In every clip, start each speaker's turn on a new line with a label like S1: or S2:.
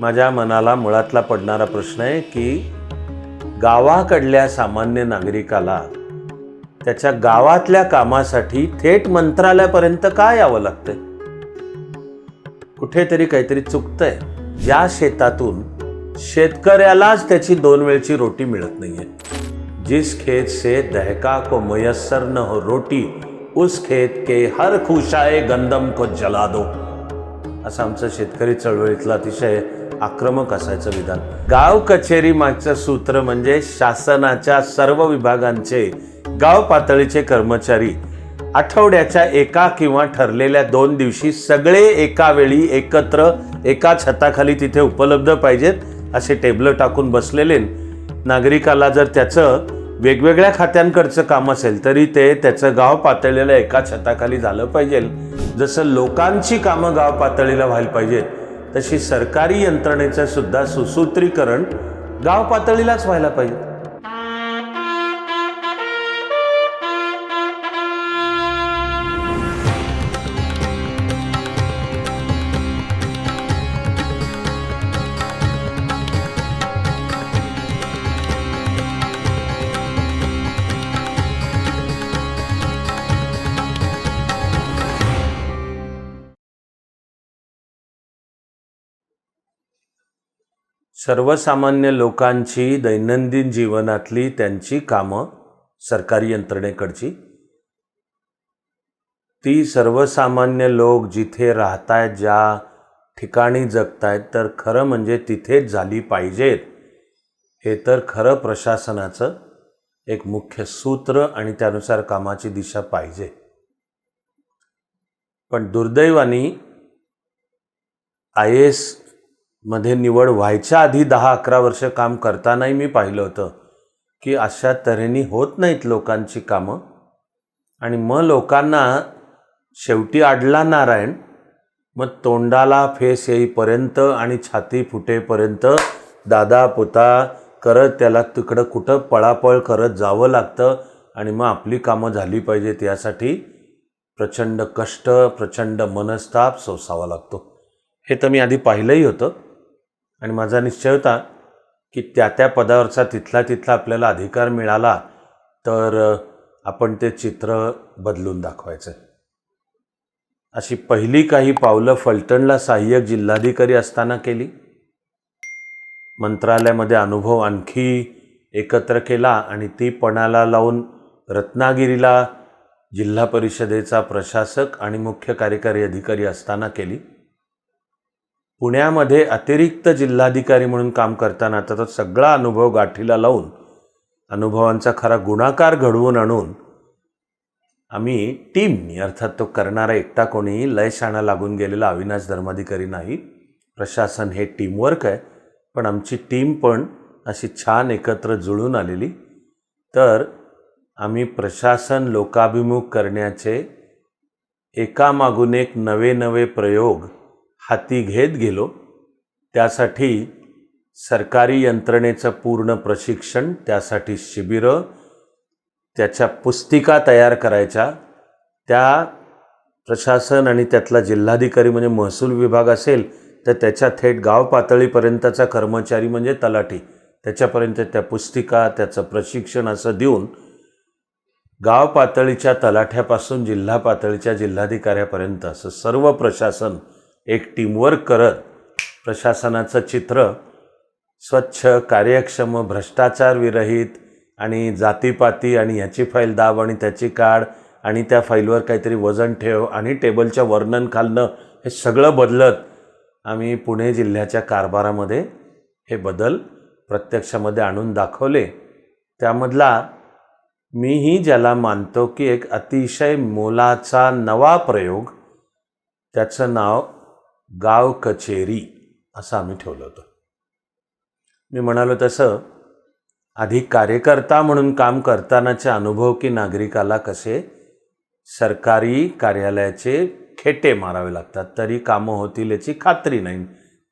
S1: माझ्या मनाला मुळातला पडणारा प्रश्न आहे की गावाकडल्या सामान्य नागरिकाला त्याच्या गावातल्या कामासाठी थेट मंत्रालयापर्यंत का यावं लागतंय? कुठेतरी काहीतरी चुकतंय. या शेतातून शेतकऱ्यालाच त्याची दोन वेळची रोटी मिळत नाहीये. जिस खेत से दहका को मयसर न हो रोटी उस खेत के हर खुशाए गंदम को जला दो. असं आमचं शेतकरी चळवळीतलं अतिशय आक्रमक असायचं विधान. गाव कचेरी मागचं सूत्र म्हणजे शासनाच्या सर्व विभागांचे गाव पातळीचे कर्मचारी. आठवड्याच्या एका किंवा ठरलेल्या दोन दिवशी सगळे एका वेळी एकत्र एका छताखाली तिथे उपलब्ध पाहिजेत असे टेबल टाकून बसलेले. नागरिकाला जर त्याचं वेगवेगळ्या खात्यांकडचं काम असेल तरी ते त्याचं गाव पातळीला एका छताखाली झालं पाहिजे. जसं लोकांची कामं गाव पातळीला व्हायला पाहिजेत तशी सरकारी यंत्रणेचं सुद्धा सुसूत्रीकरण गाव पातळीलाच व्हायला पाहिजे. सर्वसामान्य लोकांची दैनंदिन जीवनातली त्यांची कामं सरकारी यंत्रणेकडची. ती सर्वसामान्य लोक जिथे राहत आहेत ज्या ठिकाणी जगतायत तर खरं म्हणजे तिथेच झाली पाहिजेत. हे तर खरं प्रशासनाचं एक मुख्य सूत्र आणि त्यानुसार कामाची दिशा पाहिजे. पण दुर्दैवानी आय एस मध्ये निवड व्हायच्या आधी दहा अकरा वर्ष काम करतानाही मी पाहिलं होतं की अशा तऱ्हेने होत नाहीत लोकांची कामं. आणि मग लोकांना शेवटी अडला नारायण मग तोंडाला फेस येईपर्यंत आणि छाती फुटेपर्यंत दादा पुता करत त्याला तिकडं कुठं पळापळ करत जावं लागतं आणि मग आपली कामं झाली पाहिजेत यासाठी प्रचंड कष्ट प्रचंड मनस्ताप सोसावा लागतो. हे तर मी आधी पाहिलंही होतं. आणि माझा निश्चय होता की त्या त्या पदावरचा तिथला तिथला आपल्याला अधिकार मिळाला तर आपण ते चित्र बदलून दाखवायचं. अशी पहिली काही पावलं फलटणला सहाय्यक जिल्हाधिकारी असताना केली. मंत्रालयामध्ये अनुभव आणखी एकत्र केला आणि ती पणाला लावून रत्नागिरीला जिल्हा परिषदेचा प्रशासक आणि मुख्य कार्यकारी अधिकारी असताना केली. पुण्यामध्ये अतिरिक्त जिल्हाधिकारी म्हणून काम करताना त्याचा तो सगळा अनुभव गाठीला लावून अनुभवांचा खरा गुणाकार घडवून आणून आम्ही टीमनी अर्थात तो करणारा एकटा कोणी लयशाणा लागून गेलेला अविनाश धर्माधिकारी नाही. प्रशासन हे टीमवर्क आहे पण आमची टीम पण अशी छान एकत्र जुळून आलेली. तर आम्ही प्रशासन लोकाभिमुख करण्याचे एकामागून एक नवे नवे प्रयोग हाती घेत गेलो त्यासाठी सरकारी यंत्रणेचं पूर्ण प्रशिक्षण त्यासाठी शिबिरं त्याच्या पुस्तिका तयार करायच्या. त्या प्रशासन आणि त्यातला जिल्हाधिकारी म्हणजे महसूल विभाग असेल तर त्याच्या थेट गाव पातळीपर्यंतचा कर्मचारी म्हणजे तलाठी. त्याच्यापर्यंत त्या पुस्तिका त्याचं प्रशिक्षण असं देऊन गाव पातळीच्या तलाठ्यापासून जिल्हा पातळीच्या जिल्हाधिकाऱ्यापर्यंत असं सर्व प्रशासन एक टीमवर्क करत प्रशासनाचं चित्र स्वच्छ कार्यक्षम भ्रष्टाचार विरहित आणि जातीपाती आणि ह्याची फाईल दाब आणि त्याची काढ आणि त्या फाईलवर काहीतरी वजन ठेव आणि टेबलच्या वर्णन खालनं हे सगळं बदलत आम्ही पुणे जिल्ह्याच्या कारभारामध्ये हे बदल प्रत्यक्षामध्ये आणून दाखवले. त्यामधला मीही ज्याला मानतो की एक अतिशय मोलाचा नवा प्रयोग त्याचं नाव गाव कचेरी असं आम्ही ठेवलं होतं. मी म्हणालो तसं आधी कार्यकर्ता म्हणून काम करतानाचे अनुभव की नागरिकाला कसे सरकारी कार्यालयाचे खेटे मारावे लागतात तरी कामं होतील याची खात्री नाही.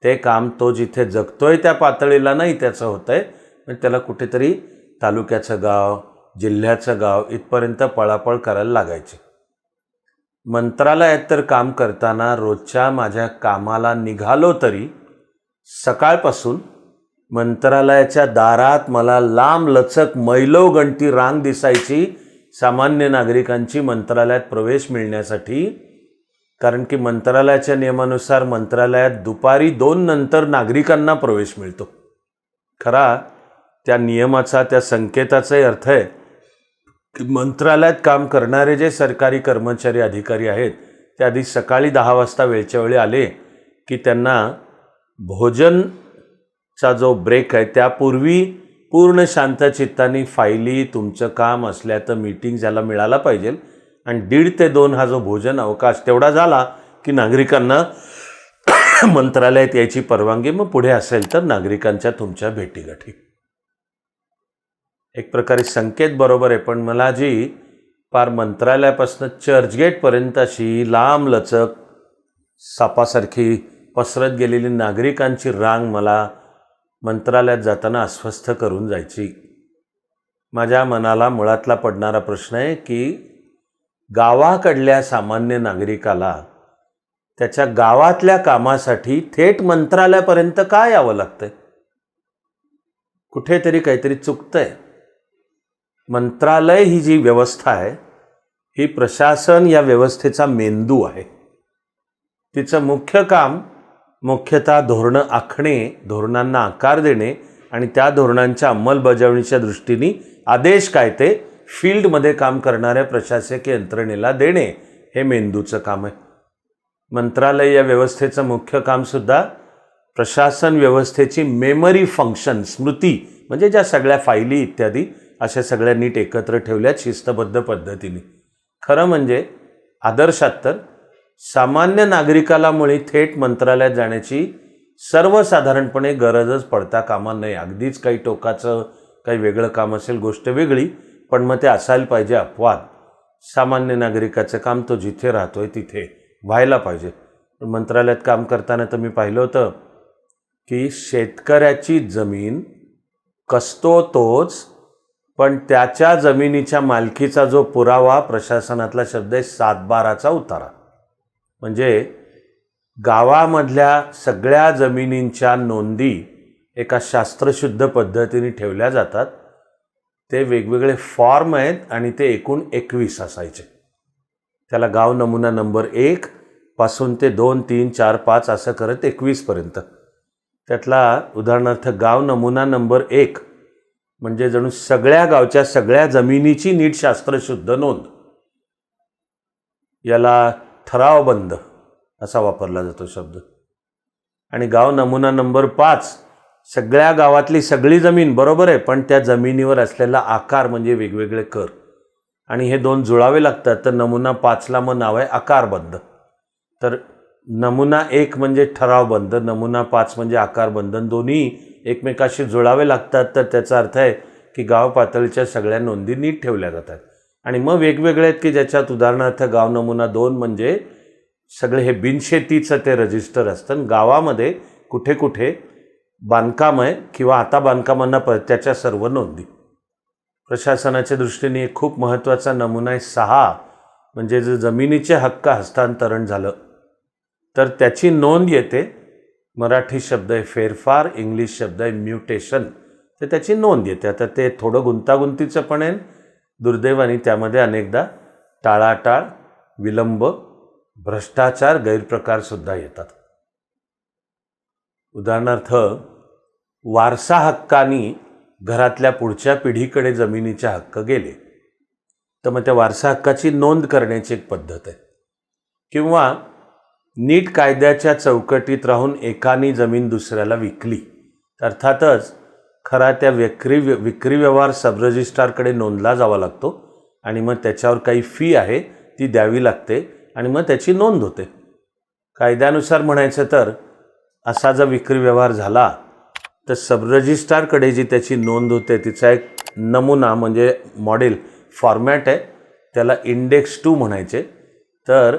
S1: ते काम तो जिथे जगतोय त्या पातळीला नाही त्याचं होतं आहे म्हणजे पण त्याला कुठेतरी तालुक्याचं गाव जिल्ह्याचं गाव इथपर्यंत पळापळ करायला लागायची. मंत्रालयात तर काम करताना रोजच्या माझ्या कामाला निघालो तरी सकाळपासून मंत्रालयाच्या दारात मला लांब लचक मैलोगणती रांग दिसायची सामान्य नागरिकांची मंत्रालयात प्रवेश मिळण्यासाठी. कारण की मंत्रालयाच्या नियमानुसार मंत्रालयात दुपारी दोन नंतर नागरिकांना प्रवेश मिळतो. खरा त्या नियमाचा त्या संकेताचाही अर्थ आहे. मंत्रालयात काम करणारे जे सरकारी कर्मचारी अधिकारी आहेत ते आधी सकाळी दहा वाजता वेळच्या वेळी आले की त्यांना भोजनचा जो ब्रेक आहे त्यापूर्वी पूर्ण शांत चित्ताने फायली तुमचं काम असल्या तर मीटिंग ज्याला मिळाला पाहिजे आणि दीड ते दोन हा जो भोजन अवकाश तेवढा झाला की नागरिकांना मंत्रालयात यायची परवानगी मग पुढे असेल तर नागरिकांच्या तुमच्या भेटीगाठी. एक प्रकारे संकेत बरोबर आहे पण मला जी पार मंत्रालयापासून चर्चगेटपर्यंत अशी लांब लचक सापासारखी पसरत गेलेली नागरिकांची रांग मला मंत्रालयात जाताना अस्वस्थ करून जायची. माझ्या मनाला मुळातला पडणारा प्रश्न आहे की गावाकडल्या सामान्य नागरिकाला त्याच्या गावातल्या कामासाठी थेट मंत्रालयापर्यंत का यावं लागतंय? कुठेतरी काहीतरी चुकतंय. मंत्रालय ही जी व्यवस्था आहे ही प्रशासन या व्यवस्थेचा मेंदू आहे. तिचं मुख्य काम मुख्यतः धोरणं आखणे धोरणांना आकार देणे आणि त्या धोरणांच्या अंमलबजावणीच्या दृष्टीने आदेश काय ते फील्डमध्ये काम करणाऱ्या प्रशासकीय यंत्रणेला देणे हे मेंदूचं काम आहे. मंत्रालय या व्यवस्थेचं मुख्य कामसुद्धा प्रशासन व्यवस्थेची मेमरी फंक्शन स्मृती म्हणजे ज्या सगळ्या फायली इत्यादी अशा सगळ्या नीट एकत्र ठेवल्यात शिस्तबद्ध पद्धतीने. खरं म्हणजे आदर्शात तर सामान्य नागरिकाला मुळे थेट मंत्रालयात जाण्याची सर्वसाधारणपणे गरजच पडता कामा नये अगदीच काही टोकाचं काही वेगळं काम असेल गोष्ट वेगळी पण मग ते असायला पाहिजे अपवाद. सामान्य नागरिकाचं काम तो जिथे राहतोय तिथे व्हायला पाहिजे. मंत्रालयात काम करताना तर मी पाहिलं होतं की शेतकऱ्याची जमीन कसतो तोच पण त्याच्या जमिनीच्या मालकीचा जो पुरावा प्रशासनातला शब्द आहे सातबाराचा उतारा. म्हणजे गावामधल्या सगळ्या जमिनींच्या नोंदी एका शास्त्रशुद्ध पद्धतीने ठेवल्या जातात. ते वेगवेगळे फॉर्म आहेत आणि ते एकूण एकवीस असायचे. त्याला गाव नमुना नंबर एक पासून ते दोन तीन चार पाच असं करत एकवीसपर्यंत त्यातला उदाहरणार्थ गाव नमुना नंबर एक म्हणजे जणू सगळ्या गावच्या सगळ्या जमिनीची नीट शास्त्रशुद्ध नोंद. याला ठरावबंद असा वापरला जातो शब्द. आणि गाव नमुना नंबर पाच सगळ्या गावातली सगळी जमीन बरोबर आहे पण त्या जमिनीवर असलेला आकार म्हणजे वेगवेगळे कर. आणि हे दोन जुळावे लागतात तर नमुना पाचला मग नाव आहे आकारबंद तर नमुना एक म्हणजे ठरावबंद नमुना पाच म्हणजे आकारबंधन दोन्ही एकमेकाशी जुळावे लागतात तर त्याचा अर्थ आहे की गाव पातळीच्या सगळ्या नोंदी नीट ठेवल्या जातात. आणि मग वेगवेगळे आहेत की ज्याच्यात उदाहरणार्थ गाव नमुना दोन म्हणजे सगळे हे बिनशेतीचं ते रजिस्टर असतं आणि गावामध्ये कुठे कुठे बांधकाम आहे किंवा आता बांधकामांना प त्याच्या सर्व नोंदी. प्रशासनाच्या दृष्टीने एक खूप महत्त्वाचा नमुना आहे सहा म्हणजे जर जमिनीचे हक्क हस्तांतरण झालं तर त्याची नोंद येते मराठी शब्द आहे फेरफार इंग्लिश शब्द आहे म्युटेशन. तर त्याची नोंद येते. आता ते थोडं गुंतागुंतीचं पण आहे. दुर्दैवाने त्यामध्ये अनेकदा टाळाटाळ विलंब भ्रष्टाचार गैरप्रकारसुद्धा येतात. उदाहरणार्थ वारसा हक्कानी घरातल्या पुढच्या पिढीकडे जमिनीचे हक्क गेले. तर मग त्या वारसा हक्काची नोंद करण्याची एक पद्धत आहे. किंवा नीट कायद्याच्या चौकटीत राहून एकानी जमीन दुसऱ्याला विकली. अर्थातच खरा त्या विक्री विक्री व्यवहार सब रजिस्ट्रारकडे नोंदला जावा लागतो आणि मग त्याच्यावर काही फी आहे ती द्यावी लागते आणि मग त्याची नोंद होते. कायद्यानुसार म्हणायचं तर असा जर विक्री व्यवहार झाला तर सब रजिस्ट्रारकडे जी त्याची नोंद होते तिचा एक नमुना म्हणजे मॉडेल फॉर्मॅट आहे त्याला इंडेक्स टू म्हणायचे. तर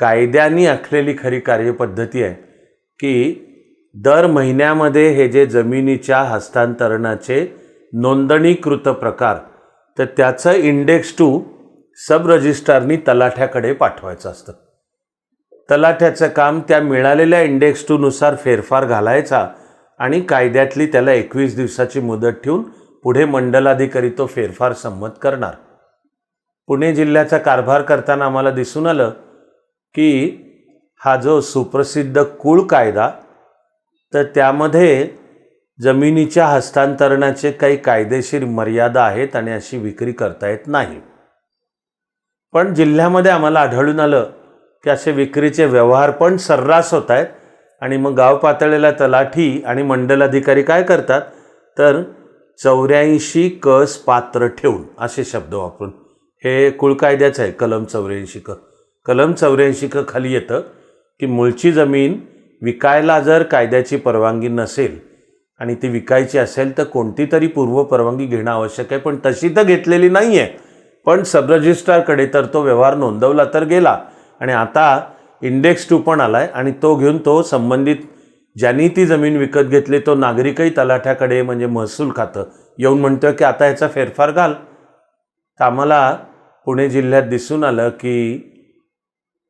S1: कायद्याने आखलेली खरी कार्यपद्धती आहे की दर महिन्यामध्ये हे जे जमिनीच्या हस्तांतरणाचे नोंदणीकृत प्रकार तर त्याचं इंडेक्स टू सब रजिस्ट्रारनी तलाठ्याकडे पाठवायचं असतं. तलाठ्याचं काम त्या मिळालेल्या इंडेक्स टूनुसार फेरफार घालायचा आणि कायद्यातली त्याला एकवीस दिवसाची मुदत ठेवून पुढे मंडलाधिकारी तो फेरफार संमत करणार. पुणे जिल्ह्याचा कारभार करताना आम्हाला दिसून आलं की हा जो सुप्रसिद्ध कुळ कायदा तर त्यामध्ये जमिनीच्या हस्तांतरणाचे काही कायदेशीर मर्यादा आहेत आणि अशी विक्री करता येत नाही. पण जिल्ह्यामध्ये आम्हाला आढळून आलं की असे विक्रीचे व्यवहार पण सर्रास होत आहेत आणि मग गाव पातळीला तलाठी आणि मंडलाधिकारी काय करतात? तर चौऱ्याऐंशी कस पात्र ठेवून असे शब्द वापरून. हे कुळकायद्याचं आहे कलम चौऱ्याऐंशी क. कलम चौऱ्याऐंशी क खाली येतं की मूळची जमीन विकायला जर कायद्याची परवानगी नसेल आणि ती विकायची असेल तर कोणती तरी पूर्व परवानगी घेणं आवश्यक आहे. पण तशी तर घेतलेली नाही आहे पण सब रजिस्ट्रारकडे तर तो व्यवहार नोंदवला तर गेला. आणि आता इंडेक्स टू पण आला आहे आणि तो घेऊन तो संबंधित ज्यांनी ती जमीन विकत घेतली तो नागरिकही तलाठ्याकडे म्हणजे महसूल खातं येऊन म्हणतोय की आता ह्याचा फेरफार घाल. तर आम्हाला पुणे जिल्ह्यात दिसून आलं की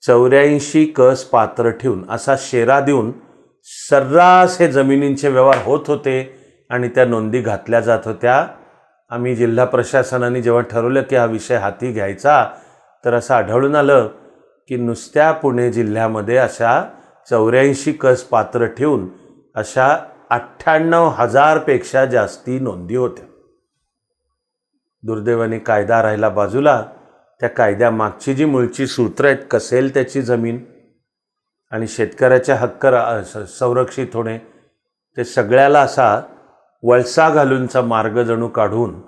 S1: चौऱ्याऐंशी कस पात्र ठेवून असा शेरा देऊन सर्रास हे जमिनींचे व्यवहार होत होते आणि त्या नोंदी घातल्या जात होत्या. आम्ही जिल्हा प्रशासनाने जेव्हा ठरवलं की हा विषय हाती घ्यायचा तर असं आढळून आलं की नुसत्या पुणे जिल्ह्यामध्ये अशा चौऱ्याऐंशी कस पात्र ठेवून अशा अठ्ठ्याण्णव हजारपेक्षा जास्ती नोंदी होत्या. दुर्दैवाने कायदा राहिला बाजूला. त्या कायद्यामागची जी मूळची सूत्र आहेत कसेल त्याची जमीन आणि शेतकऱ्याच्या हक्क स- संरक्षित होणे ते सगळ्याला असा वळसा घालूनचा मार्ग जणू काढून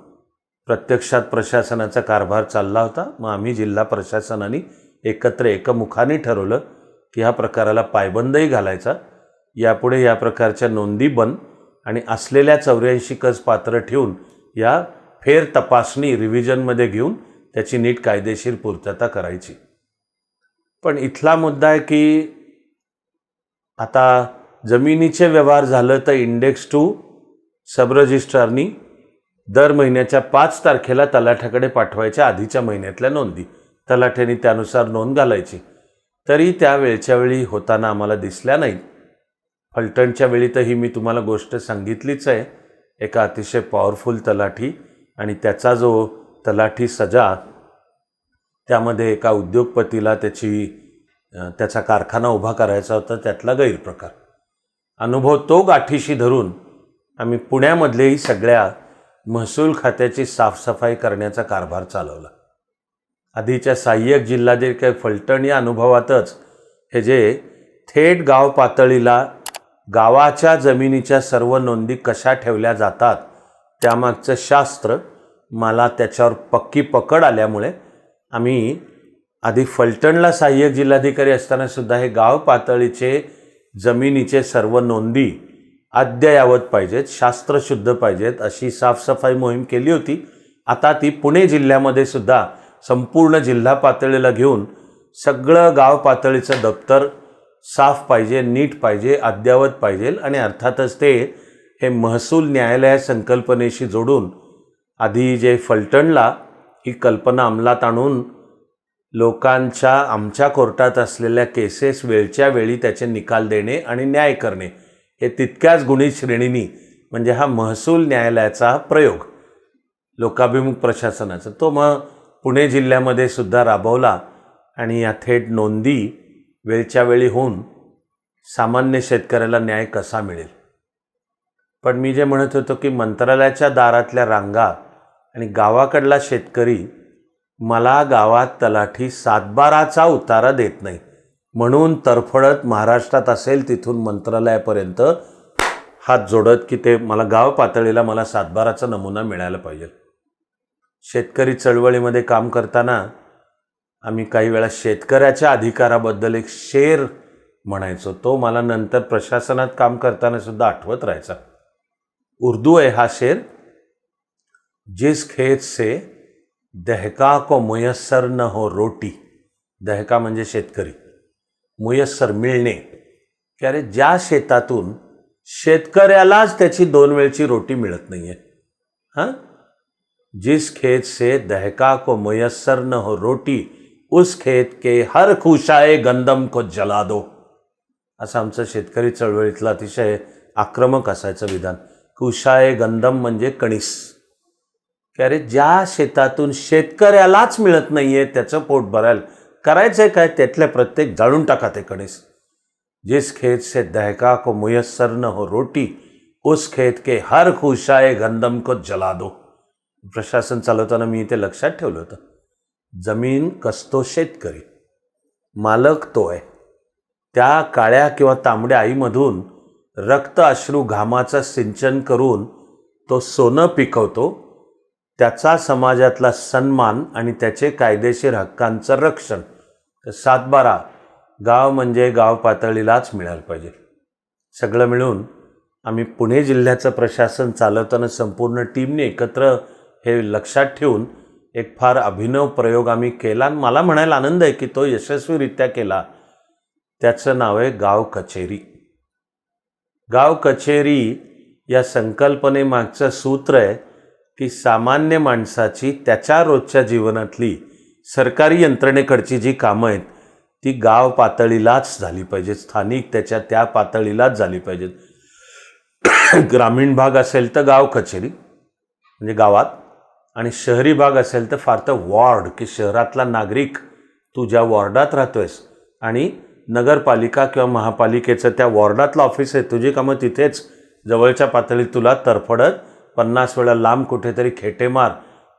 S1: प्रत्यक्षात प्रशासनाचा कारभार चालला होता. मग आम्ही जिल्हा प्रशासनाने एकत्र एकमुखाने ठरवलं की ह्या प्रकाराला पायबंदही घालायचा. यापुढे या प्रकारच्या नोंदी बंद आणि असलेल्या चौऱ्याऐंशी कज पात्र ठेवून या फेर तपासणी रिव्हिजनमध्ये घेऊन त्याची नीट कायदेशीर पूर्तता करायची. पण इथला मुद्दा आहे की आता जमिनीचे व्यवहार झालं तर इंडेक्स टू सब रजिस्ट्रारनी दर महिन्याच्या पाच तारखेला तलाठ्याकडे पाठवायच्या आधीच्या महिन्यातल्या नोंदी. तलाठ्याने त्यानुसार नोंद घालायची. तरी त्या वेळच्या वेळी होताना आम्हाला दिसल्या नाहीत. फलटणच्या वेळी तर ही मी तुम्हाला गोष्ट सांगितलीच आहे. एका अतिशय पॉवरफुल तलाठी आणि त्याचा जो तलाठी सजा. त्यामध्ये एका उद्योगपतीला त्याची त्याचा कारखाना उभा करायचा होता त्यातला गैरप्रकार. अनुभव तो गाठीशी धरून आम्ही पुण्यामधलेही सगळ्या महसूल खात्याची साफसफाई करण्याचा कारभार चालवला. आधीच्या सहाय्यक जिल्हाधिकारी फलटण या अनुभवातच हे जे थेट गाव पातळीला गावाच्या जमिनीच्या सर्व नोंदी कशा ठेवल्या जातात त्यामागचं शास्त्र मला त्याच्यावर पक्की पकड आल्यामुळे आम्ही आधी फलटणला सहाय्यक जिल्हाधिकारी असताना सुद्धा हे गाव पातळीचे जमिनीचे सर्व नोंदी अद्ययावत पाहिजेत शास्त्रशुद्ध पाहिजेत अशी साफसफाई मोहीम केली होती. आता ती पुणे जिल्ह्यामध्ये सुद्धा संपूर्ण जिल्हा पातळीला घेऊन सगळं गाव पातळीचं दप्तर साफ पाहिजे नीट पाहिजे अद्ययावत पाहिजे आणि अर्थातच ते हे महसूल न्यायालया संकल्पनेशी जोडून आधी जे फलटणला ही कल्पना अंमलात आणून लोकांच्या आमच्या कोर्टात असलेल्या केसेस वेळच्या वेळी त्याचे निकाल देणे आणि न्याय करणे हे तितक्याच गुणी श्रेणीनी म्हणजे हा महसूल न्यायालयाचा प्रयोग लोकाभिमुख प्रशासनाचा. तो मग पुणे जिल्ह्यामध्ये सुद्धा राबवला आणि या थेट नोंदी वेळच्या वेळी होऊन सामान्य शेतकऱ्याला न्याय कसा मिळेल? पण मी जे म्हणत होतो की मंत्रालयाच्या दारातल्या रांगा आणि गावाकडला शेतकरी मला गावात तलाठी सातबाराचा उतारा देत नाही. म्हणून तरफडत महाराष्ट्रात असेल तिथून मंत्रालयापर्यंत हात जोडत की ते मला गाव पातळीला मला सातबाराचा नमुना मिळायला पाहिजे. शेतकरी चळवळीमध्ये काम करताना आम्ही काही वेळा शेतकऱ्याच्या अधिकाराबद्दल एक शेर म्हणायचो. तो मला नंतर प्रशासनात काम करताना सुद्धा आठवत राहायचा. उर्दू आहे हा शेर. जिस खेत से दहका को मुयस्सर न हो रोटी दहका म्हणजे शेतकरी मुयस्सर मिळणे. की अरे ज्या शेतातून शेतकऱ्यालाच त्याची दोन वेळची रोटी मिळत नाही आहे हां? जिस खेत से दहका को मुयस्सर न हो रोटी उस खेत के हर खुशाए गंदम को जला दो. असं आमचं शेतकरी चळवळीतलं अतिशय आक्रमक असायचं विधान. कुशाय गंदम म्हणजे कणीस. की अरे ज्या शेतातून शेतकऱ्यालाच मिळत नाही आहे त्याचं पोट भरायला. आहे काय? त्यातल्या प्रत्येक जाळून टाका ते कणीस. जिस खेत से दहका को मुयस्सर न हो रोटी उस खेत के हर खुशाए गंदम को जला दो. प्रशासन चालवताना मी इथे लक्षात ठेवलं होतं. जमीन कसतो शेतकरी? मालक तो आहे. त्या काळ्या किंवा तांबड्या आईमधून रक्त अश्रू घामाचं सिंचन करून तो सोनं पिकवतो त्याचा समाजातला सन्मान आणि त्याचे कायदेशीर हक्कांचं रक्षण. तर सातबारा गाव म्हणजे गाव पातळीलाच मिळायला पाहिजे. सगळं मिळून आम्ही पुणे जिल्ह्याचं प्रशासन चालवताना संपूर्ण टीमने एकत्र हे लक्षात ठेवून एक फार अभिनव प्रयोग आम्ही केला. आणि मला म्हणायला आनंद आहे की तो यशस्वीरित्या केला. त्याचं नाव आहे गाव कचेरी. गाव कचेरी या संकल्पनेमागचं सूत्र आहे की सामान्य माणसाची त्याच्या रोजच्या जीवनातली सरकारी यंत्रणेकडची जी कामं आहेत ती गाव पातळीलाच झाली पाहिजेत स्थानिक त्याच्या त्या पातळीलाच झाली पाहिजेत. ग्रामीण भाग असेल तर गाव कचेरी म्हणजे गावात आणि शहरी भाग असेल तर फार तर वॉर्ड की शहरातला नागरिक तू ज्या वॉर्डात राहतोयस आणि नगरपालिका किंवा महापालिकेचं त्या वॉर्डातलं ऑफिस आहे तुझी कामं तिथेच जवळच्या पातळीत तुला तरफडत पन्नास वेळा लांब कुठेतरी खेटे मार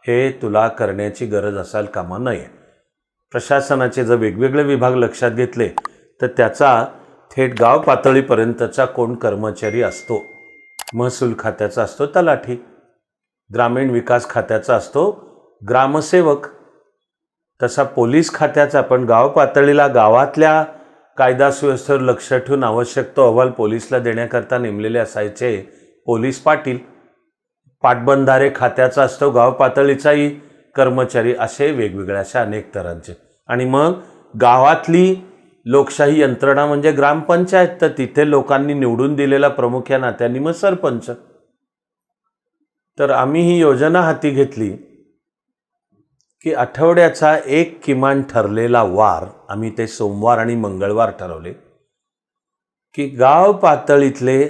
S1: हे तुला करण्याची गरज असायला कामा नये. प्रशासनाचे जर वेगवेगळे विभाग लक्षात घेतले तर त्याचा थेट गाव पातळीपर्यंतचा कोण कर्मचारी असतो? महसूल खात्याचा असतो तलाठी. ग्रामीण विकास खात्याचा असतो ग्रामसेवक. तसा पोलीस खात्याचा पण गाव पातळीला गावातल्या कायदा सुव्यवस्थेवर लक्ष ठेवून आवश्यक तो अहवाल पोलीसला देण्याकरता नेमलेले असायचे पोलीस पाटील. पाटबंधारे खात्याचा असतो गाव पातळीचाही कर्मचारी असे वेगवेगळ्या अशा अनेक तरांचे. आणि मग गावातली लोकशाही यंत्रणा म्हणजे ग्रामपंचायत तर तिथे लोकांनी निवडून दिलेला प्रमुख या नात्यांनी मग सरपंच. तर आम्ही ही योजना हाती घेतली की आठवड्याचा एक किमान ठरलेला वार आम्ही ते सोमवार आणि मंगळवार ठरवले की गाव पातळीतले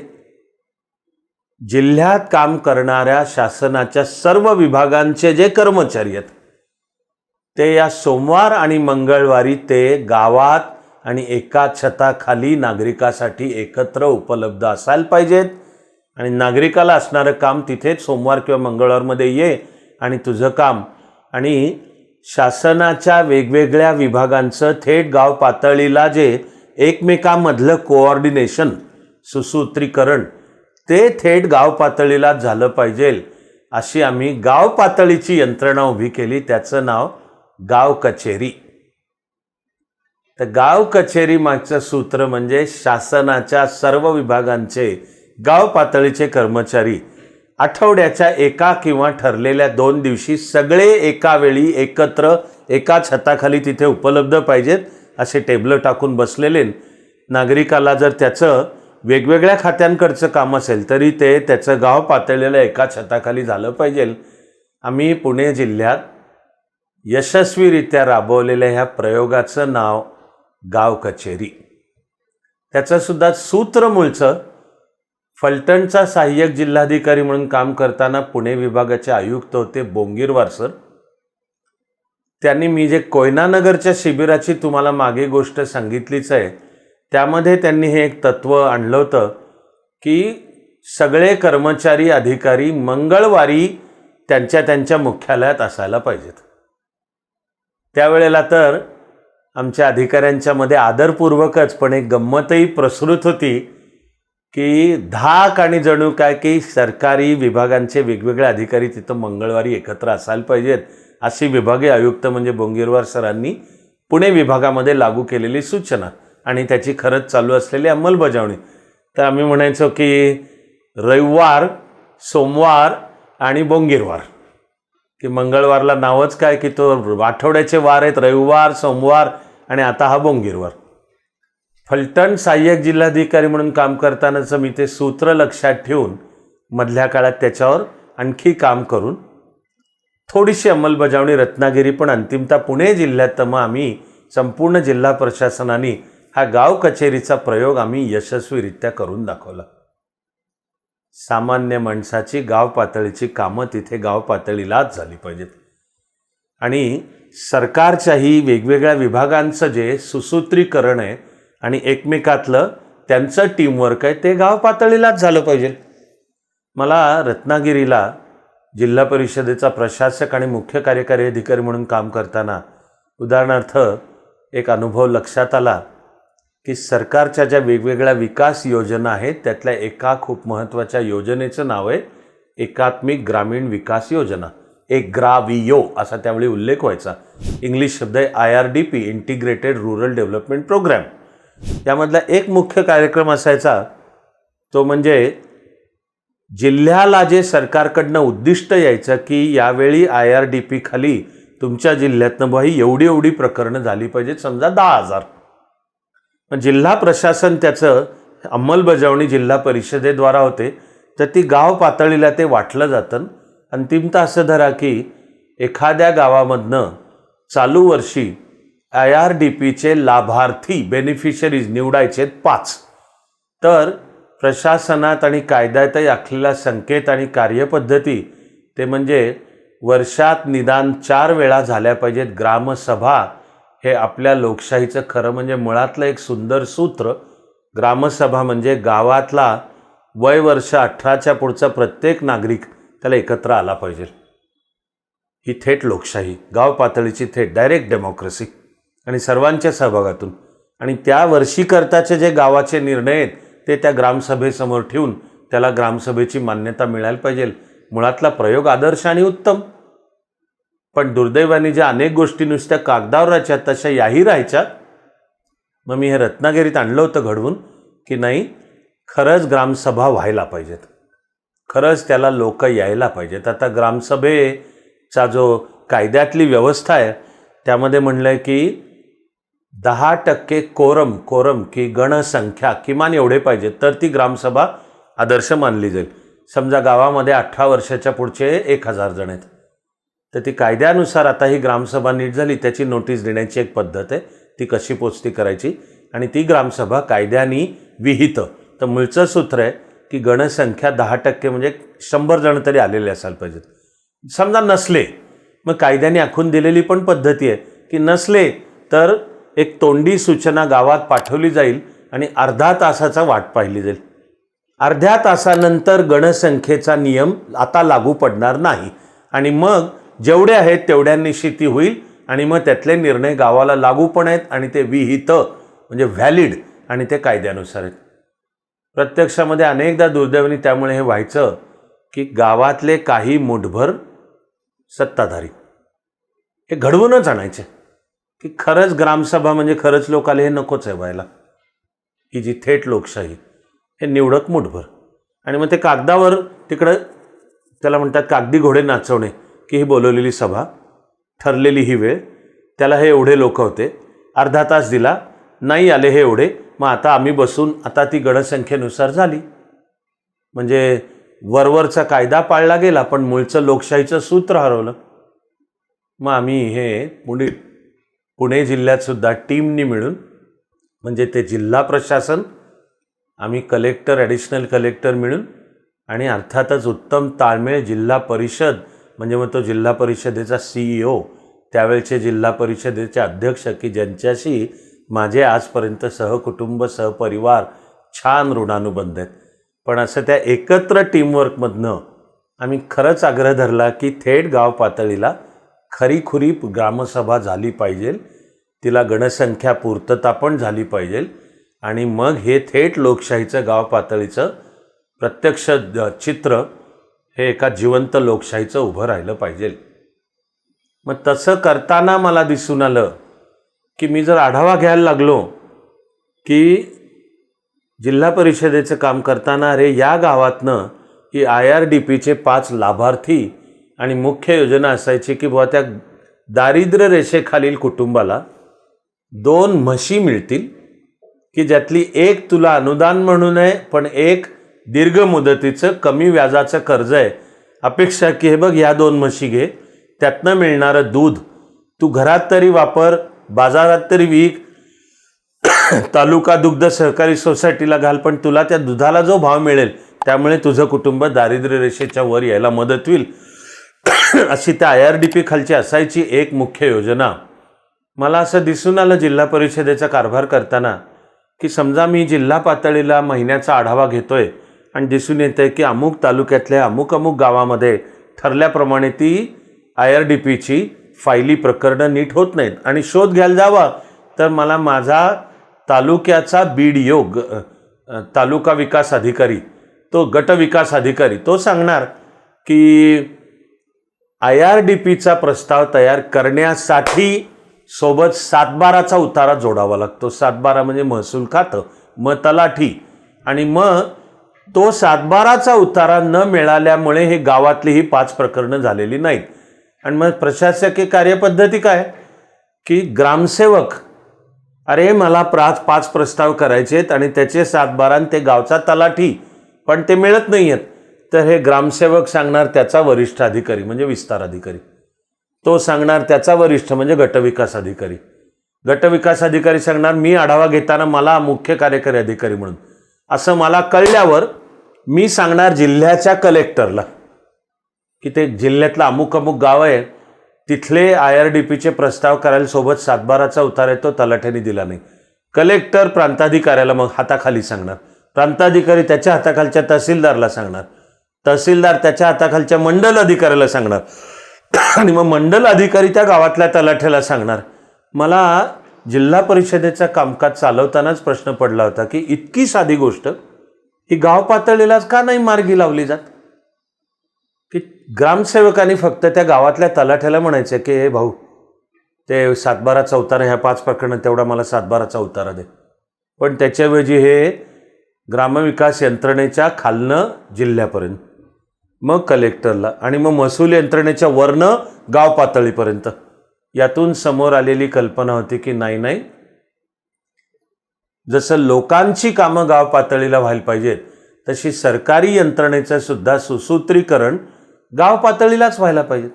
S1: जिल्ह्यात काम करणाऱ्या शासनाच्या सर्व विभागांचे जे कर्मचारी आहेत ते या सोमवार आणि मंगळवारी ते गावात आणि एका छताखाली नागरिकासाठी एकत्र उपलब्ध असायला पाहिजेत. आणि नागरिकाला असणारं काम तिथेच सोमवार किंवा मंगळवारमध्ये ये आणि तुझं काम. आणि शासनाच्या वेगवेगळ्या विभागांचं थेट गाव पातळीला जे एकमेकांमधलं कोऑर्डिनेशन सुसूत्रीकरण ते थेट गाव पातळीला झालं पाहिजे अशी आम्ही गाव पातळीची यंत्रणा उभी केली. त्याचं नाव गाव कचेरी. तर गाव कचेरी मागचं सूत्र म्हणजे शासनाच्या सर्व विभागांचे गाव पातळीचे कर्मचारी आठवड्याच्या एका किंवा ठरलेल्या दोन दिवशी सगळे एका वेळी एकत्र एका छताखाली तिथे उपलब्ध पाहिजेत असे टेबलं टाकून बसलेले. नागरिकाला जर त्याचं वेगवेगळ्या खात्यांकडचं काम असेल तरी ते त्याचं गाव पातळीला एका छताखाली झालं पाहिजे. आम्ही पुणे जिल्ह्यात यशस्वीरित्या राबवलेल्या ह्या प्रयोगाचं नाव गाव कचेरी. त्याचंसुद्धा सूत्र मूळचं फलटणचा सहाय्यक जिल्हाधिकारी म्हणून काम करताना पुणे विभागाचे आयुक्त होते बोंगीरवार सर त्यांनी मी जे कोयनानगरच्या शिबिराची तुम्हाला मागे गोष्ट सांगितलीच आहे त्यामध्ये त्यांनी हे एक तत्त्व आणलं होतं की सगळे कर्मचारी अधिकारी मंगळवारी त्यांच्या त्यांच्या मुख्यालयात असायला पाहिजेत. त्यावेळेला तर आमच्या अधिकाऱ्यांच्यामध्ये आदरपूर्वकच पण एक गंमतही प्रसृत होती की धाक आणि जणू काय की सरकारी विभागांचे वेगवेगळे अधिकारी तिथं मंगळवारी एकत्र असायला पाहिजेत अशी विभागीय आयुक्त म्हणजे बोंगीरवार सरांनी पुणे विभागामध्ये लागू केलेली सूचना. आणि त्याची खरंच चालू असलेली अंमलबजावणी. तर आम्ही म्हणायचो की रविवार सोमवार आणि बोंगीरवार. की मंगळवारला नावच काय की तो आठवड्याचे वार आहेत रविवार सोमवार आणि आता हा बोंगीरवार. फलटण सहाय्यक जिल्हाधिकारी म्हणून काम करतानाचं मी ते सूत्र लक्षात ठेवून मधल्या काळात त्याच्यावर आणखी काम करून थोडीशी अंमलबजावणी रत्नागिरी पण अंतिमता पुणे जिल्ह्यात तर मग आम्ही संपूर्ण जिल्हा प्रशासनाने हा गाव कचेरीचा प्रयोग आम्ही यशस्वीरित्या करून दाखवला. सामान्य माणसाची गाव पातळीची कामं तिथे गाव पातळीलाच झाली पाहिजेत. आणि सरकारच्याही वेगवेगळ्या विभागांचं जे सुसूत्रीकरण आहे आणि एकमेकातलं त्यांचं टीमवर्क आहे ते गाव पातळीलाच झालं पाहिजे. मला रत्नागिरीला जिल्हा परिषदेचा प्रशासक आणि मुख्य कार्यकारी अधिकारी म्हणून काम करताना उदाहरणार्थ एक अनुभव लक्षात आला. की सरकारच्या ज्या वेगवेगळ्या विकास योजना आहेत त्यातल्या एका खूप महत्त्वाच्या योजनेचं नाव आहे एकात्मिक ग्रामीण विकास योजना. एक ग्रावियो असा त्यावेळी उल्लेख व्हायचा. इंग्लिश शब्द आहे I R D P integrated rural development programme यामधला एक मुख्य कार्यक्रम असायचा तो म्हणजे जिल्ह्याला जे सरकारकडनं उद्दिष्ट यायचं की यावेळी आय आर डी पी खाली तुमच्या जिल्ह्यातनं बाई एवढी एवढी प्रकरणं झाली पाहिजेत समजा दहा हजार. पण जिल्हा प्रशासन त्याचं अंमलबजावणी जिल्हा परिषदेद्वारा होते. तर ती गाव पातळीला ते वाटलं जातं. अंतिमतः असं धरा की एखाद्या गावामधनं चालू वर्षी आय आर डी पीचे लाभार्थी बेनिफिशरीज निवडायचे पाच. तर प्रशासनात आणि कायद्यातही आखलेला संकेत आणि कार्यपद्धती ते म्हणजे वर्षात निदान चार वेळा झाल्या पाहिजेत. ग्रामसभा हे आपल्या लोकशाहीचं खरं म्हणजे मुळातलं एक सुंदर सूत्र ग्रामसभा म्हणजे गावातला वय वर्ष अठराच्या पुढचा प्रत्येक नागरिक त्याला एकत्र आला पाहिजे. ही थेट लोकशाही गाव पातळीची थेट डायरेक्ट डेमोक्रेसी आणि सर्वांच्या सहभागातून. आणि त्या वर्षीकरताचे जे गावाचे निर्णय आहेत ते त्या ग्रामसभेसमोर ठेवून त्याला ग्रामसभेची मान्यता मिळायला पाहिजे. मुळातला प्रयोग आदर्श आणि उत्तम. पण दुर्दैवाने ज्या अनेक गोष्टी नुसत्या कागदावर राहायच्या तशा याही राहायच्या. मग मी हे रत्नागिरीत आणलं होतं घडवून की नाही खरंच ग्रामसभा व्हायला पाहिजेत. खरंच त्याला लोक यायला पाहिजेत. आता ग्रामसभेचा जो कायद्यातली व्यवस्था आहे त्यामध्ये म्हणलं आहे की दहा टक्के कोरम कोरम की गणसंख्या किमान एवढे पाहिजेत तर ती ग्रामसभा आदर्श मानली जाईल. समजा गावामध्ये अठरा वर्षाच्या पुढचे एक हजार जण आहेत. तर ती कायद्यानुसार आता ही ग्रामसभा नीट झाली त्याची नोटीस देण्याची एक पद्धत आहे. ती कशी पोचती करायची? आणि ती ग्रामसभा कायद्याने विहित. तर मूळचं सूत्र आहे की गणसंख्या दहा टक्के म्हणजे शंभर जण तरी आलेले असायला पाहिजेत. समजा नसले मग कायद्याने आखून दिलेली पण पद्धती आहे की नसले तर एक तोंडी सूचना गावात पाठवली जाईल आणि अर्धा तासाचा वाट पाहिली जाईल. अर्ध्या तासानंतर गणसंख्येचा नियम आता लागू पडणार नाही. आणि मग जेवढे आहेत तेवढ्यांनी शेती होईल आणि मग त्यातले निर्णय गावाला लागू पण आहेत आणि ते विहित म्हणजे व्हॅलिड आणि ते कायद्यानुसार आहेत. प्रत्यक्षामध्ये अनेकदा दुर्दैवाने त्यामुळे हे व्हायचं की गावातले काही मुठभर सत्ताधारी हे घडवूनच आणायचे की खरंच ग्रामसभा म्हणजे खरंच लोकाला हे नकोच आहे व्हायला. ही जी थेट लोकशाही हे निवडक मुठभर. आणि मग ते कागदावर तिकडं त्याला म्हणतात कागदी घोडे नाचवणे. की ही बोलवलेली सभा ठरलेली ही वेळ त्याला हे एवढे लोक होते अर्धा तास दिला नाही आले हे एवढे मग आता आम्ही बसून आता ती गणसंख्येनुसार झाली. म्हणजे वरवरचा कायदा पाळला गेला पण मूळचं लोकशाहीचं सूत्र हरवलं. मग आम्ही हे पुणे पुणे जिल्ह्यातसुद्धा टीमनी मिळून म्हणजे ते जिल्हा प्रशासन आम्ही कलेक्टर ॲडिशनल कलेक्टर मिळून आणि अर्थातच उत्तम ताळमेळ जिल्हा परिषद म्हणजे मग तो जिल्हा परिषदेचा सी ई ओ त्यावेळचे जिल्हा परिषदेचे अध्यक्ष की ज्यांच्याशी माझे आजपर्यंत सहकुटुंब सहपरिवार छान ऋणानुबंध आहेत. पण असं त्या एकत्र टीमवर्कमधनं आम्ही खरंच आग्रह धरला की थेट गाव पातळीला खरीखुरी ग्रामसभा झाली पाहिजे. तिला गणसंख्या पूर्तता पण झाली पाहिजे. आणि मग हे थेट लोकशाहीचं गाव पातळीचं प्रत्यक्ष द- चित्र हे एका जिवंत लोकशाहीचं उभं राहिलं पाहिजे. मग तसं करताना मला दिसून आलं की मी जर आढावा घ्यायला लागलो की जिल्हा परिषदेचं काम करताना अरे या गावातनं ही आय आर डी पीचे पाच लाभार्थी आणि मुख्य योजना असायची की बुवा त्या दारिद्र्य रेषेखालील कुटुंबाला दोन म्हशी मिळतील की ज्यातली एक तुला अनुदान म्हणून आहे पण एक दीर्घ मुदतीचं कमी व्याजाचं कर्ज आहे. अपेक्षा की हे बघ ह्या दोन म्हशी घे. त्यातनं मिळणारं दूध. तू घरात तरी वापर बाजारात तरी विक. तालुका दुग्ध सहकारी सोसायटीला घाल पण तुला त्या दुधाला जो भाव मिळेल त्यामुळे तुझं कुटुंब दारिद्र्य रेषेच्या वर यायला मदत होईल. अशी त्या आय आर डी पी खालची असायची एक मुख्य योजना. मला असं दिसून आलं जिल्हा परिषदेचा कारभार करताना की समजा मी जिल्हा पातळीला महिन्याचा आढावा घेतोय आणि दिसून येतंय की अमुक तालुक्यातल्या अमुक अमुक गावामध्ये ठरल्याप्रमाणे ती आय आर डी पीची फायली प्रकरणं नीट होत नाहीत. आणि शोध घ्यायला जावा तर मला माझा तालुक्याचा बीड योग तालुका विकास अधिकारी तो गट विकास अधिकारी तो सांगणार की आय आर डी पीचा प्रस्ताव तयार करण्यासाठी सोबत सातबाराचा उतारा जोडावा लागतो. सातबारा म्हणजे महसूल खातं मग तलाठी आणि मग तो सातबाराचा उतारा न मिळाल्यामुळे हे गावातली ही पाच प्रकरणं झालेली नाहीत. आणि मग प्रशासकीय कार्यपद्धती काय? की ग्रामसेवक अरे मला प्रात पाच प्रस्ताव करायचे आहेत आणि त्याचे सातबारा ते गावचा तलाठी पण ते मिळत नाही आहेत तर हे ग्रामसेवक सांगणार त्याचा वरिष्ठ अधिकारी म्हणजे विस्तार अधिकारी. तो सांगणार त्याचा वरिष्ठ म्हणजे गटविकास अधिकारी. गटविकास अधिकारी सांगणार मी आढावा घेताना मला मुख्य कार्यकारी अधिकारी म्हणून असं मला कळल्यावर मी सांगणार जिल्ह्याच्या कलेक्टरला की ते जिल्ह्यातलं अमुक अमुक गाव आहे तिथले आय आर डी पीचे प्रस्ताव करायला सोबत सातबाराचा उतार आहे तो तलाठ्याने दिला नाही. कलेक्टर प्रांताधिकाऱ्याला मग हाताखाली सांगणार. प्रांताधिकारी त्याच्या हाताखालच्या तहसीलदारला सांगणार. तहसीलदार त्याच्या हाताखालच्या मंडल अधिकाऱ्याला सांगणार. आणि मग मंडल अधिकारी त्या गावातल्या तलाठ्याला सांगणार. मला जिल्हा परिषदेचा कामकाज चालवतानाच प्रश्न पडला होता की इतकी साधी गोष्ट ही गाव पातळीलाच का नाही मार्गी लावली जात? की ग्रामसेवकांनी फक्त त्या गावातल्या तलाठ्याला म्हणायचं की हे भाऊ ते सातबाराचा उतारा ह्या पाच प्रकरणं तेवढा मला सातबाराचा उतारा दे. पण त्याच्याऐवजी हे ग्रामविकास यंत्रणेच्या खालनं जिल्ह्यापर्यंत मग कलेक्टरला आणि मग महसूल यंत्रणेच्या वरनं गाव पातळीपर्यंत यातून समोर आलेली कल्पना होती की नाही नाही. जसं लोकांची कामं गाव पातळीला व्हायला पाहिजेत तशी सरकारी यंत्रणेचं सुद्धा सुसूत्रीकरण गाव पातळीलाच व्हायला पाहिजेत.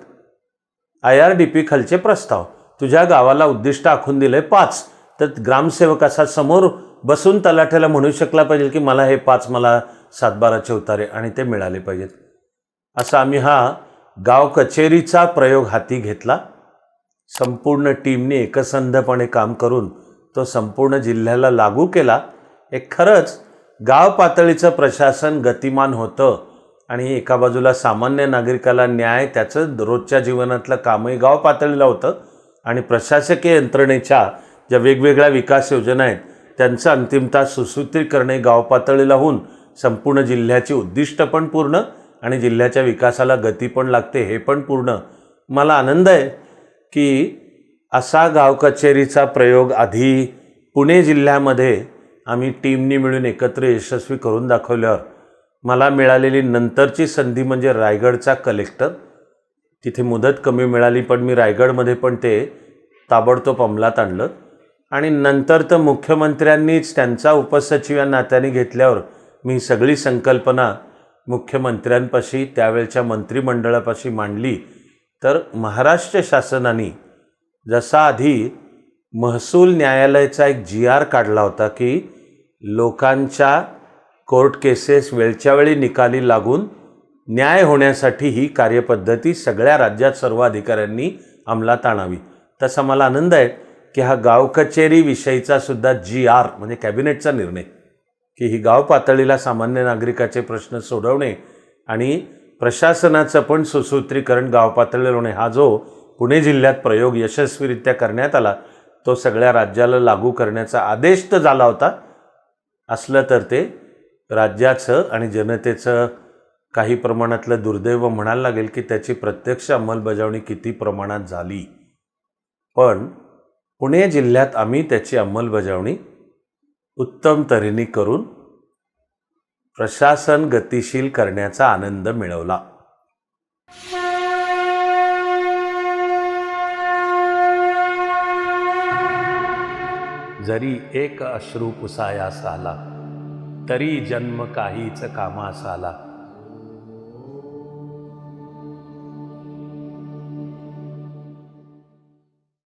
S1: आय आर डी पी खालचे प्रस्ताव तुझ्या गावाला उद्दिष्ट आखून दिलंय पाच. तर ग्रामसेवक असा समोर बसून तलाठ्याला म्हणू शकला पाहिजे की मला हे पाच मला सातबाराचे उतारे आणि ते मिळाले पाहिजेत. असा आम्ही हा गाव कचेरीचा प्रयोग हाती घेतला. संपूर्ण टीमने एकसंधपणे काम करून तो संपूर्ण जिल्ह्याला लागू केला. एक खरंच गाव पातळीचं प्रशासन गतिमान होतं आणि एका बाजूला सामान्य नागरिकाला न्याय त्याचं रोजच्या जीवनातलं कामही गाव पातळीला होतं आणि प्रशासकीय यंत्रणेच्या ज्या वेगवेगळ्या विकास योजना आहेत त्यांचं अंतिमतः सुसूत्रीकरणे गाव पातळीला होऊन संपूर्ण जिल्ह्याची उद्दिष्ट पण पूर्ण आणि जिल्ह्याच्या विकासाला गती पण लागते हे पण पूर्ण. मला आनंद आहे की असा गाव कचेरीचा प्रयोग आधी पुणे जिल्ह्यामध्ये आम्ही टीमनी मिळून एकत्र यशस्वी करून दाखवल्यावर मला मिळालेली नंतरची संधी म्हणजे रायगडचा कलेक्टर. तिथे मुदत कमी मिळाली पण मी रायगडमध्ये पण ते ताबडतोब अंमलात आणलं. आणि नंतर तर मुख्यमंत्र्यांनीच त्यांचा उपसचिव या नात्याने घेतल्यावर मी सगळी संकल्पना मुख्यमंत्र्यांपाशी त्यावेळच्या मंत्रिमंडळापाशी मांडली. तर महाराष्ट्र शासनाने जसा आधी महसूल न्यायालयाचा एक जी आर काढला होता की लोकांच्या कोर्ट केसेस वेळच्या वेळी निकाली लागून न्याय होण्यासाठी ही कार्यपद्धती सगळ्या राज्यात सर्व अधिकाऱ्यांनी अंमलात आणावी. तसा मला आनंद आहे की हा गाव कचेरी विषयीचा सुद्धा जी आर म्हणजे कॅबिनेटचा निर्णय की ही गाव पातळीला सामान्य नागरिकाचे प्रश्न सोडवणे आणि प्रशासनाचं पण सुसूत्रीकरण गावपातळीवर होणे हा जो पुणे जिल्ह्यात प्रयोग यशस्वीरित्या करण्यात आला तो सगळ्या राज्याला लागू करण्याचा आदेश तर झाला होता. असलं तर ते राज्याचं आणि जनतेचं काही प्रमाणातलं दुर्दैव म्हणायला लागेल की त्याची प्रत्यक्ष अंमलबजावणी किती प्रमाणात झाली. पण पुणे जिल्ह्यात आम्ही त्याची अंमलबजावणी उत्तम तऱ्हेने करून प्रशासन गतिशील करण्याचा आनंद मिळवला. जरी एक अश्रू पुसायास आला तरी जन्म काहीच कामास आला